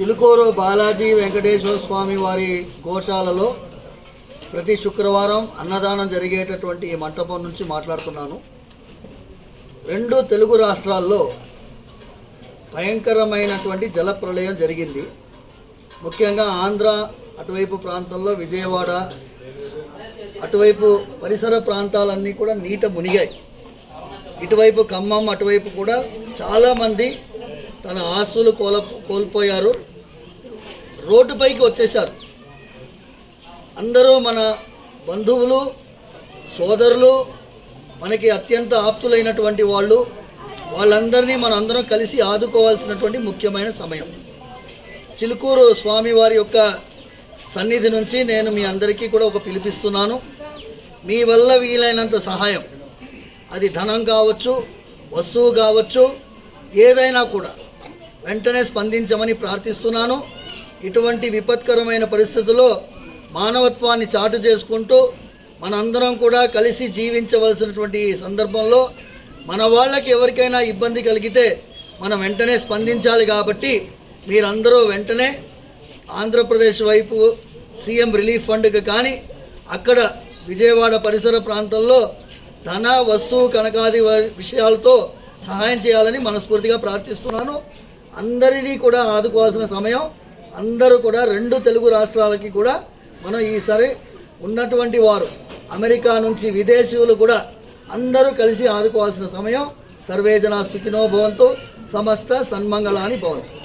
చిలుకూరు బాలాజీ వెంకటేశ్వర స్వామి వారి గోశాలలో ప్రతి శుక్రవారం అన్నదానం జరిగేటటువంటి ఈ మంటపం నుంచి మాట్లాడుతున్నాను. రెండు తెలుగు రాష్ట్రాల్లో భయంకరమైనటువంటి జలప్రళయం జరిగింది. ముఖ్యంగా ఆంధ్ర అటువైపు ప్రాంతంలో విజయవాడ అటువైపు పరిసర ప్రాంతాలన్నీ కూడా నీట మునిగాయి. ఇటువైపు ఖమ్మం అటువైపు కూడా చాలామంది తన ఆస్తులు కోల కోల్పోయారు. రోడ్డుపైకి వచ్చేశారు. అందరూ మన బంధువులు సోదరులు మనకి అత్యంత ఆప్తులైనటువంటి వాళ్ళు వాళ్ళందరినీ మన అందరం కలిసి ఆదుకోవాల్సినటువంటి ముఖ్యమైన సమయం. చిలుకూరు స్వామివారి యొక్క సన్నిధి నుంచి నేను మీ అందరికీ కూడా ఒక పిలిపిస్తున్నాను. మీ వల్ల వీలైనంత సహాయం. అది ధనం కావచ్చు వస్తువు కావచ్చు ఏదైనా కూడా వెంటనే స్పందించమని ప్రార్థిస్తున్నాను. ఇటువంటి విపత్కరమైన పరిస్థితుల్లో మానవత్వాన్ని చాటు చేసుకుంటూ మనందరం కూడా కలిసి జీవించవలసినటువంటి సందర్భంలో మన వాళ్ళకి ఎవరికైనా ఇబ్బంది కలిగితే మనం వెంటనే స్పందించాలి కాబట్టి మీరందరూ వెంటనే ఆంధ్రప్రదేశ్ వైపు సీఎం రిలీఫ్ ఫండ్కి కానీ అక్కడ విజయవాడ పరిసర ప్రాంతంలో ధన వస్తువు కనకాది విషయాలతో సహాయం చేయాలని మనస్ఫూర్తిగా ప్రార్థిస్తున్నాను. అందరినీ కూడా ఆదుకోవాల్సిన సమయం అందరూ కూడా రెండు తెలుగు రాష్ట్రాలకి కూడా మనం ఈసారి ఉన్నటువంటి వారు అమెరికా నుంచి విదేశీయులు కూడా అందరూ కలిసి ఆదుకోవాల్సిన సమయం సర్వేజన సుఖినో భవంతు సమస్త సన్మంగళాని భవంతు.